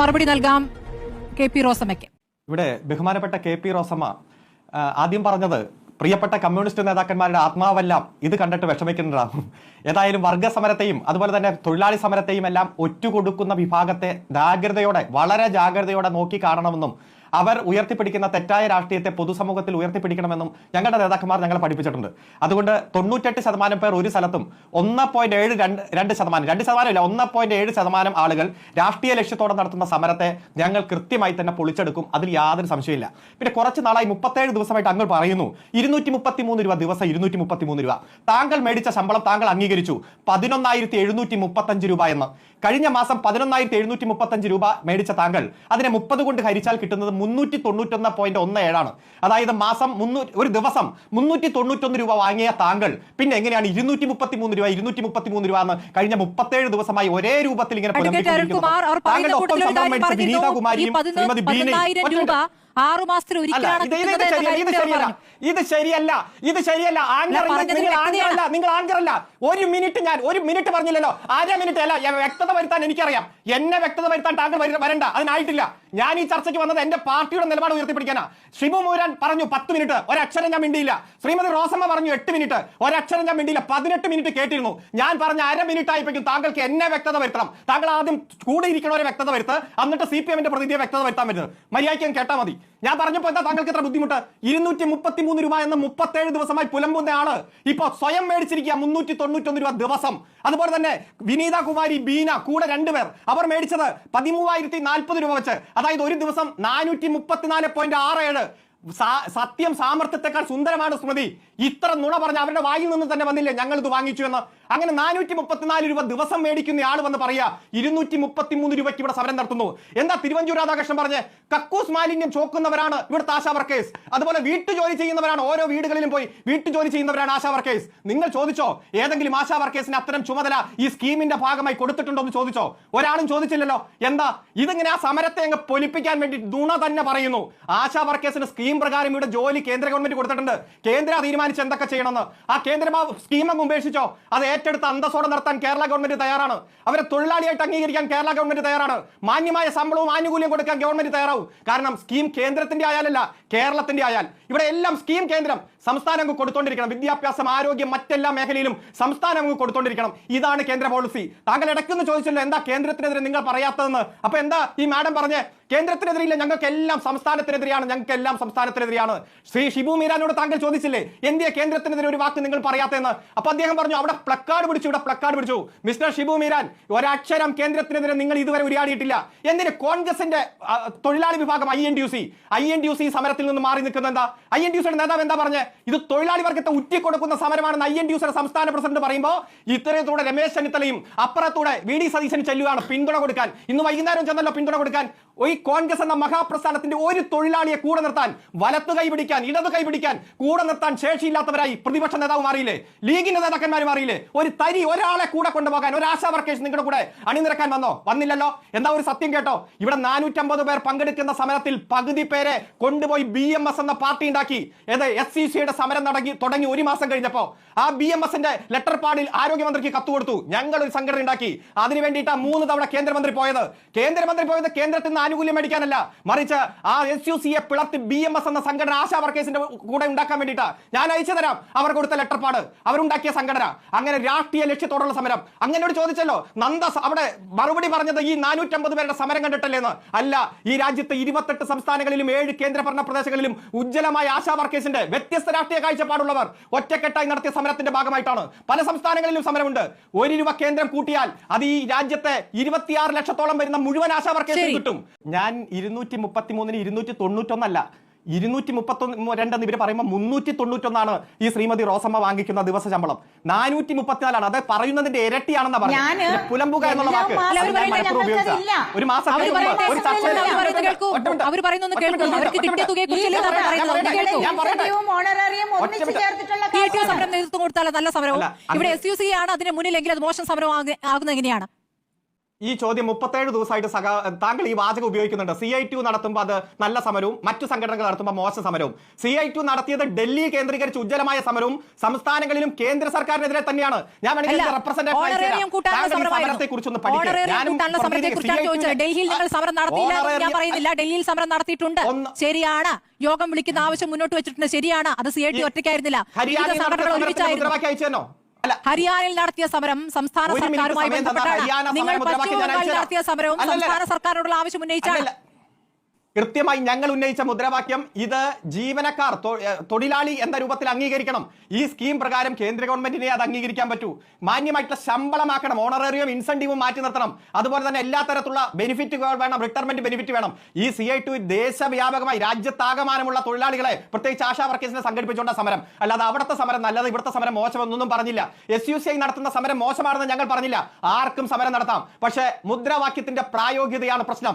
മറുപടി നൽകാം K P റോസമ്മയ്ക്ക്. ഇവിടെ ബഹുമാനപ്പെട്ട കെ പി റോസമ്മ ആദ്യം പറഞ്ഞത് പ്രിയപ്പെട്ട കമ്മ്യൂണിസ്റ്റ് നേതാക്കന്മാരുടെ ആത്മാവെല്ലാം ഇത് കണ്ടിട്ട് വിഷമിക്കുന്നതാണ് ഏതായാലും വർഗ സമരത്തെയും അതുപോലെ തന്നെ തൊഴിലാളി സമരത്തെയും എല്ലാം ഒറ്റുകൊടുക്കുന്ന വിഭാഗത്തെ ജാഗ്രതയോടെ വളരെ ജാഗ്രതയോടെ നോക്കി കാണണമെന്നും അവർ ഉയർത്തിപ്പിടിക്കുന്ന തെറ്റായ രാഷ്ട്രീയത്തെ പൊതുസമൂഹത്തിൽ ഉയർത്തിപ്പിടിക്കണമെന്നും ഞങ്ങളുടെ നേതാക്കന്മാർ ഞങ്ങളെ പഠിപ്പിച്ചിട്ടുണ്ട്. അതുകൊണ്ട് തൊണ്ണൂറ്റെട്ട് ശതമാനം പേർ ഒരു സ്ഥലത്തും ഒന്ന് പോയിന്റ് ഏഴ് രണ്ട് രണ്ട് ശതമാനം രണ്ട് ശതമാനം ഇല്ല ഒന്ന് പോയിന്റ് ഏഴ് ശതമാനം ആളുകൾ രാഷ്ട്രീയ ലക്ഷ്യത്തോടെ നടത്തുന്ന സമരത്തെ ഞങ്ങൾ കൃത്യമായി തന്നെ പൊളിച്ചെടുക്കും. അതിൽ യാതൊരു സംശയമില്ല പിന്നെ കുറച്ച് നാളായി മുപ്പത്തേഴ് ദിവസമായിട്ട് അങ്ങ് പറയുന്നു ഇരുന്നൂറ്റി മുപ്പത്തി മൂന്ന് രൂപ ദിവസം ഇരുന്നൂറ്റി മുപ്പത്തി മൂന്ന് രൂപ. താങ്കൾ മേടിച്ച ശമ്പളം താങ്കൾ അംഗീകരിച്ചു പതിനൊന്നായിരത്തി എഴുന്നൂറ്റി മുപ്പത്തഞ്ച് രൂപ എന്ന്. കഴിഞ്ഞ മാസം പതിനൊന്നായിരത്തി എഴുന്നൂറ്റി മുപ്പത്തഞ്ച് രൂപ മേടിച്ച താങ്കൾ അതിനെ മുപ്പത് കൊണ്ട് ഹരിച്ചാൽ കിട്ടുന്നത് മുന്നൂറ്റി തൊണ്ണൂറ്റൊന്ന് പോയിന്റ് ഒന്ന് ഏഴാണ്. അതായത് മാസം മുന്നൂറ്റി ഒരു ദിവസം മുന്നൂറ്റി തൊണ്ണൂറ്റൊന്ന് രൂപ വാങ്ങിയ താങ്കൾ പിന്നെ എങ്ങനെയാണ് ഇരുന്നൂറ്റി മുപ്പത്തി മൂന്ന് രൂപ ഇരുന്നൂറ്റി മുപ്പത്തി മൂന്ന് രൂപ എന്ന് കഴിഞ്ഞ മുപ്പത്തേഴ് ദിവസമായി ഒരേ രൂപത്തിൽ ഇങ്ങനെ? താങ്കളുടെ ഒപ്പം മേടിച്ച വിനീത കുമാരിയും ശ്രീമതി ബീനയും. ആറു മാസത്തിൽ ഒരിക്കലാണ് ഇത് ശരിയല്ല ഇത് ശരിയല്ല. ആങ്കറല്ല നിങ്ങൾ ആങ്കറല്ല ഒരു മിനിറ്റ് ഞാൻ ഒരു മിനിറ്റ് പറഞ്ഞില്ലല്ലോ. ആദ്യ മിനിറ്റ് അല്ല വ്യക്തത വരുത്താൻ എനിക്കറിയാം. എന്നെ വ്യക്തത വരുത്താൻ താങ്കൾ വരണ്ട അതിനായിട്ടില്ല. ഞാൻ ഈ ചർച്ചയ്ക്ക് വന്നത് എന്റെ പാർട്ടിയുടെ നിലപാട് ഉയർത്തിപ്പിടിക്കാനാ. ഷിബു മൂരാൻ പറഞ്ഞു പത്ത് മിനിറ്റ് ഒരക്ഷരം ഞാൻ മിണ്ടിയില്ല. ശ്രീമതി റോസമ്മ പറഞ്ഞു എട്ട് മിനിറ്റ് ഒരക്ഷരം ഞാൻ മിണ്ടിയില്ല. പതിനെട്ട് മിനിറ്റ് കേട്ടിരുന്നു. ഞാൻ പറഞ്ഞ അര മിനിറ്റ് ആയപ്പോഴേക്കും താങ്കൾക്ക് എന്നെ വ്യക്തത വരുത്തണം. താങ്കൾ ആദ്യം കൂടെ ഇരിക്കണവരെ വ്യക്തത വരുത്ത് എന്നിട്ട് സി പി എമ്മിന്റെ പ്രതിനിധിയെ വ്യക്തത വരുത്താൻ പറ്റുന്നത് മര്യാദയ്ക്ക് കേട്ടാൽ മതി. ഞാൻ പറഞ്ഞപ്പോൾ എന്താ താങ്കൾക്ക് ഇത്ര ബുദ്ധിമുട്ട്? ഇരുന്നൂറ്റി മുപ്പത്തി മൂന്ന് രൂപ എന്ന മുപ്പത്തേഴ് ദിവസമായി പുലമ്പുന്ന ആൾ ഇപ്പൊ സ്വയം മേടിച്ചിരിക്കുക മുന്നൂറ്റി തൊണ്ണൂറ്റൊന്ന് രൂപ ദിവസം. അതുപോലെ തന്നെ വിനീത കുമാരി ബീന കൂടെ രണ്ടുപേർ അവർ മേടിച്ചത് പതിമൂവായിരത്തി നാൽപ്പത് രൂപ വെച്ച്. അതായത് ഒരു ദിവസം നാനൂറ്റി മുപ്പത്തിനാല് പോയിന്റ് ആറ് ഏഴ്. സത്യം സാമർത്ഥ്യത്തെക്കാൾ സുന്ദരമാണ് സ്മൃതി ഇത്ര നുണ പറഞ്ഞ അവരുടെ വായിൽ നിന്ന് തന്നെ വന്നില്ലേ? ഞങ്ങൾ ഇത് വാങ്ങിച്ചു എന്ന്. അങ്ങനെ നാനൂറ്റി മുപ്പത്തിനാല് രൂപ ദിവസം മേടിക്കുന്ന ആൾ വന്ന് പറയാ ഇരുന്നൂറ്റി മുപ്പത്തി മൂന്ന് രൂപയ്ക്ക് ഇവിടെ സമരം നടത്തുന്നു. എന്താ തിരുവഞ്ചൂർ രാധാകൃഷ്ണൻ പറഞ്ഞ്? കക്കൂസ് മാലിന്യം ചോക്കുന്നവരാണ് ഇവിടുത്തെ ആശാ വർക്കേഴ്സ്. അതുപോലെ വീട്ടുജോലി ചെയ്യുന്നവരാണ് ഓരോ വീടുകളിലും പോയി വീട്ടുജോലി ചെയ്യുന്നവരാണ് ആശാ വർക്കേഴ്സ്. നിങ്ങൾ ചോദിച്ചോ? ഏതെങ്കിലും ആശാ വർക്കേഴ്സിന് അത്തരം ചുമതല ഈ സ്കീമിന്റെ ഭാഗമായി കൊടുത്തിട്ടുണ്ടോ എന്ന് ചോദിച്ചോ? ഒരാളും ചോദിച്ചില്ലല്ലോ. എന്താ? ഇതിങ്ങനെ ആ സമരത്തെ അങ്ങ് പൊലിപ്പിക്കാൻ വേണ്ടി നുണ തന്നെ പറയുന്നു. ആശാ വർക്കേഴ്സിന് സ്കീം പ്രകാരം ഇവിടെ ജോലി കേന്ദ്ര ഗവൺമെന്റ് കൊടുത്തിട്ടുണ്ട്. കേന്ദ്ര തീരുമാനിച്ച് എന്തൊക്കെ ചെയ്യണമെന്ന്? ആ കേന്ദ്ര സ്കീം അങ്ങ് ഉപേക്ഷിച്ചോ? അത് ഏറ്റെടുത്ത് അന്തസ്സോടെ നടത്താൻ കേരള ഗവൺമെന്റ് തയ്യാറാണ്. അവരെ തൊഴിലാളിയായിട്ട് അംഗീകരിക്കാൻ കേരള ഗവൺമെന്റ് തയ്യാറാണ്. മാന്യമായ ശമ്പളവും ആനുകൂല്യം കൊടുക്കാൻ ഗവൺമെന്റ് തയ്യാറാവും. കാരണം സ്കീം കേന്ദ്രത്തിന്റെ ആയാലല്ല കേരളത്തിന്റെ ആയാൽ. ഇവിടെ എല്ലാം സ്കീം കേന്ദ്രം സംസ്ഥാനം അങ്ങ് കൊടുത്തോണ്ടിരിക്കണം. വിദ്യാഭ്യാസം ആരോഗ്യം മറ്റെല്ലാ മേഖലയിലും സംസ്ഥാനം അങ്ങ് കൊടുത്തോണ്ടിരിക്കണം. ഇതാണ് കേന്ദ്ര പോളിസി താങ്കൾ ഇടയ്ക്കൊന്ന് ചോദിച്ചല്ലോ എന്താ കേന്ദ്രത്തിനെതിരെ നിങ്ങൾ പറയാത്തതെന്ന്? അപ്പൊ എന്താ ഈ മാഡം പറഞ്ഞേ കേന്ദ്രത്തിനെതിരെയില്ല. ഞങ്ങൾക്ക് എല്ലാം സംസ്ഥാനത്തിനെതിരെയാണ്. ഞങ്ങൾക്ക് എല്ലാം സംസ്ഥാനത്തിനെതിരെയാണ്. ശ്രീ ഷിബു മീരാനോട് താങ്കൾ ചോദിച്ചില്ലേ? എന്തിയ കേന്ദ്രത്തിനെതിരെ ഒരു വാക്ക് നിങ്ങൾ പറയാത്തതെന്ന് അപ്പൊ അദ്ദേഹം പറഞ്ഞു അവിടെ പ്ലക്കാർഡ് പിടിച്ചു ഇവിടെ പ്ലക്കാർഡ് പിടിച്ചു. മിസ്റ്റർ ഷിബു മീരാൻ ഒരക്ഷരം കേന്ദ്രത്തിനെതിരെ നിങ്ങൾ ഇതുവരെ ഉരിയാടിയിട്ടില്ല. എന്തിന്? കോൺഗ്രസിന്റെ തൊഴിലാളി വിഭാഗം I N D U C. I N D U C സമരത്തിൽ നിന്ന് മാറി നിൽക്കുന്ന എന്താ? ഐ എൻ ഡി യു സിയുടെ നേതാവ് എന്താ പറഞ്ഞത് ഇത് തൊഴിലാളി വർഗത്തെ ഉറ്റിക്കൊടുക്കുന്ന സമരമാണെന്ന് ഐ എൻ ഡി യു സിയുടെ സംസ്ഥാന പ്രസിഡന്റ് പറയുമ്പോൾ ഇത്തരത്തിലൂടെ രമേശ് ചെന്നിത്തലയും അപ്പുറത്തൂടെ വി ഡി സതീശന് ചെല്ലുകയാണ് പിന്തുണ കൊടുക്കാൻ. ഇന്ന് വൈകുന്നേരം ചെന്നല്ലോ പിന്തുണ കൊടുക്കാൻ. ഈ കോൺഗ്രസ് എന്ന മഹാപ്രസ്ഥാനത്തിന്റെ ഒരു തൊഴിലാളിയെ കൂടെ നിർത്താൻ വലത്ത് കൈ പിടിക്കാൻ ഇടത് കൈ പിടിക്കാൻ കൂടെ നിർത്താൻ ശേഷിയില്ലാത്തവരായി പ്രതിപക്ഷ നേതാവ് മാറിയില്ലേ? ലീഗിന്റെ നേതാക്കന്മാർ മാറിയില്ലേ? ഒരു തരി ഒരാളെ കൂടെ കൊണ്ടുപോകാൻ ഒരു ആശാ വർക്കേഴ്സ് നിങ്ങളുടെ കൂടെ അണിനിരക്കാൻ വന്നോ? വന്നില്ലല്ലോ? എന്താ ഒരു സത്യം കേട്ടോ? ഇവിടെ നാനൂറ്റമ്പത് പേർ പങ്കെടുക്കുന്ന സമരത്തിൽ പകുതി പേരെ കൊണ്ടുപോയി ബി എം എസ് എന്ന പാർട്ടി ഉണ്ടാക്കി. ഏത് എസ് സി സിയുടെ സമരം നടങ്ങി തുടങ്ങി ഒരു മാസം കഴിഞ്ഞപ്പോ ആ ബി എം എസിന്റെ ലെറ്റർ പാഡിൽ ആരോഗ്യമന്ത്രിക്ക് കത്ത് കൊടുത്തു. ഞങ്ങൾ ഒരു സംഘടന ഉണ്ടാക്കി. അതിനു വേണ്ടിയിട്ടാ മൂന്ന് തവണ കേന്ദ്രമന്ത്രി പോയത്. കേന്ദ്രമന്ത്രി പോയത് കേന്ദ്രത്തിൽ നിന്ന് ആനുകൂല്യം മേടിക്കാനല്ല മറിച്ച് ആ എസ് യു സി സിയെ പിളർത്തി ബി എം എസ് എന്ന സംഘടന ആശാ വർക്കേഴ്സിന്റെ കൂടെ ഉണ്ടാക്കാൻ വേണ്ടിയിട്ടാ ഞാൻ അയച്ചു തരാം. അവർ കൊടുത്ത ലെറ്റർപാട് അവരുണ്ടാക്കിയ സംഘടന. അങ്ങനെ രാഷ്ട്രീയ ലക്ഷ്യത്തോടുള്ള സമരം. അങ്ങനോട് ചോദിച്ചല്ലോ നന്ദ അവിടെ മറുപടി പറഞ്ഞത് ഈ നാനൂറ്റമ്പത് പേരുടെ സമരം കണ്ടിട്ടല്ലേ എന്ന്? അല്ല ഈ രാജ്യത്തെ ഇരുപത്തെട്ട് സംസ്ഥാനങ്ങളിലും ഏഴ് കേന്ദ്രഭരണ പ്രദേശങ്ങളിലും ഉജ്ജ്വലമായ ആശാ വർക്കേഴ്സിന്റെ വ്യത്യസ്ത രാഷ്ട്രീയ കാഴ്ചപ്പാടുള്ളവർ ഒറ്റക്കെട്ടായി നടത്തിയ സമരത്തിന്റെ ഭാഗമായിട്ടാണ്. പല സംസ്ഥാനങ്ങളിലും സമരമുണ്ട്. ഒരു രൂപ കേന്ദ്രം കൂട്ടിയാൽ അത് ഈ രാജ്യത്തെ ഇരുപത്തിയാറ് ലക്ഷത്തോളം വരുന്ന മുഴുവൻ ആശാ വർക്കേഴ്സിനും കിട്ടും. ഞാൻ ഇരുന്നൂറ്റി മുപ്പത്തി മൂന്നിന് ഇരുന്നൂറ്റി തൊണ്ണൂറ്റൊന്നല്ല ഇരുന്നൂറ്റി മുപ്പത്തൊന്ന് രണ്ടെന്ന് ഇവർ പറയുമ്പോൾ മുന്നൂറ്റി തൊണ്ണൂറ്റൊന്നാണ് ഈ ശ്രീമതി റോസമ്മ വാങ്ങിക്കുന്ന ദിവസ ശമ്പളം. നാനൂറ്റി മുപ്പത്തിനാലാണ് അത് പറയുന്നതിന്റെ ഇരട്ടിയാണെന്ന് പറഞ്ഞത്. പറഞ്ഞു പുലമ്പുക എന്നുള്ള വാക്ക്. ഒരു മാസം ഒരു ചർച്ച നല്ല സമരവും. ഇവിടെ എസ് യു സി ആണ് അതിന് മുന്നിലെങ്കിൽ അത് മോശം സമരം ആകുന്നത് എങ്ങനെയാണ്? ഈ ചോദ്യം മുപ്പത്തേഴ് ദിവസമായിട്ട് സഖാ താങ്കൾ ഈ വാചകം ഉപയോഗിക്കുന്നുണ്ട്. സി ഐ ടു നടത്തുമ്പോൾ അത് നല്ല സമരവും മറ്റു സംഘടനകൾ നടത്തുമ്പോൾ മോശം സമരവും. സി ഐ ടു നടത്തിയത് ഡൽഹി കേന്ദ്രീകരിച്ച് ഉജ്ജ്വലമായ സമരവും സംസ്ഥാനങ്ങളിലും കേന്ദ്ര സർക്കാരിനെതിരെ തന്നെയാണ്. ഞാൻ വേണമെങ്കിൽ അല്ല, ഇതിന്റെ representative അയച്ചു തരാം. ഓണറേറിയം കൂട്ടാനുള്ള താങ്കൾ ഈ സമരമായിരുന്നു. സമരത്തെക്കുറിച്ചൊന്ന് പഠിക്കുക. ഓണറേറിയം ഞാനും കൂട്ടാനുള്ള സമരത്തെക്കുറിച്ചാണ് CI2 ചോദിച്ചത്. ഡൽഹിയിൽ നിങ്ങൾ സമരം നടത്തിയില്ല ഞാൻ പറയുന്നില്ല. ഡൽഹിയിൽ സമരം നടത്തിയിട്ടുണ്ട്. ശരിയാണ്. യോഗം വിളിക്കുന്ന ആവശ്യം മുന്നോട്ട് വെച്ചിട്ടുണ്ട്. ശരിയാണ്. അത് സി ഐ ടി ഒറ്റയ്ക്കായിരുന്നില്ല. വിവിധ ഹരിയാനയിൽ നടത്തിയ സമരം സംസ്ഥാന സർക്കാരുമായി സമയം ബന്ധപ്പെട്ടാണ്. നിങ്ങൾ പശ്ചിമ ബംഗാളിൽ നടത്തിയ സമരവും സംസ്ഥാന സർക്കാരിനോടുള്ള ആവശ്യം ഉന്നയിച്ചാണ്. കൃത്യമായി ഞങ്ങൾ ഉന്നയിച്ച മുദ്രാവാക്യം ഇത് ജീവനക്കാർ തൊഴിലാളി എന്ന രൂപത്തിൽ അംഗീകരിക്കണം. ഈ സ്കീം പ്രകാരം കേന്ദ്ര ഗവൺമെന്റിനെ അത് അംഗീകരിക്കാൻ പറ്റൂ. മാന്യമായിട്ടുള്ള ശമ്പളമാക്കണം ഓണറേറിയം ഇൻസെന്റീവും മാറ്റി നിർത്തണം. അതുപോലെ തന്നെ എല്ലാ തരത്തിലുള്ള ബെനിഫിറ്റ് വേണം റിട്ടയർമെന്റ് ബെനിഫിറ്റ് വേണം. ഈ സി ഐ ടു ദേശവ്യാപകമായി രാജ്യത്താകമാനമുള്ള തൊഴിലാളികളെ പ്രത്യേകിച്ച് ആശാ വർക്കേഴ്സിനെ സംഘടിപ്പിച്ചുകൊണ്ട സമരം. അല്ലാതെ അവിടുത്തെ സമരം നല്ലത് ഇവിടുത്തെ സമരം മോശമെന്നൊന്നും പറഞ്ഞില്ല. എസ് യു സി ഐ നടത്തുന്ന സമരം മോശമാണെന്ന് ഞങ്ങൾ പറഞ്ഞില്ല. ആർക്കും സമരം നടത്താം. പക്ഷേ മുദ്രാവാക്യത്തിന്റെ പ്രായോഗികതയാണ് പ്രശ്നം.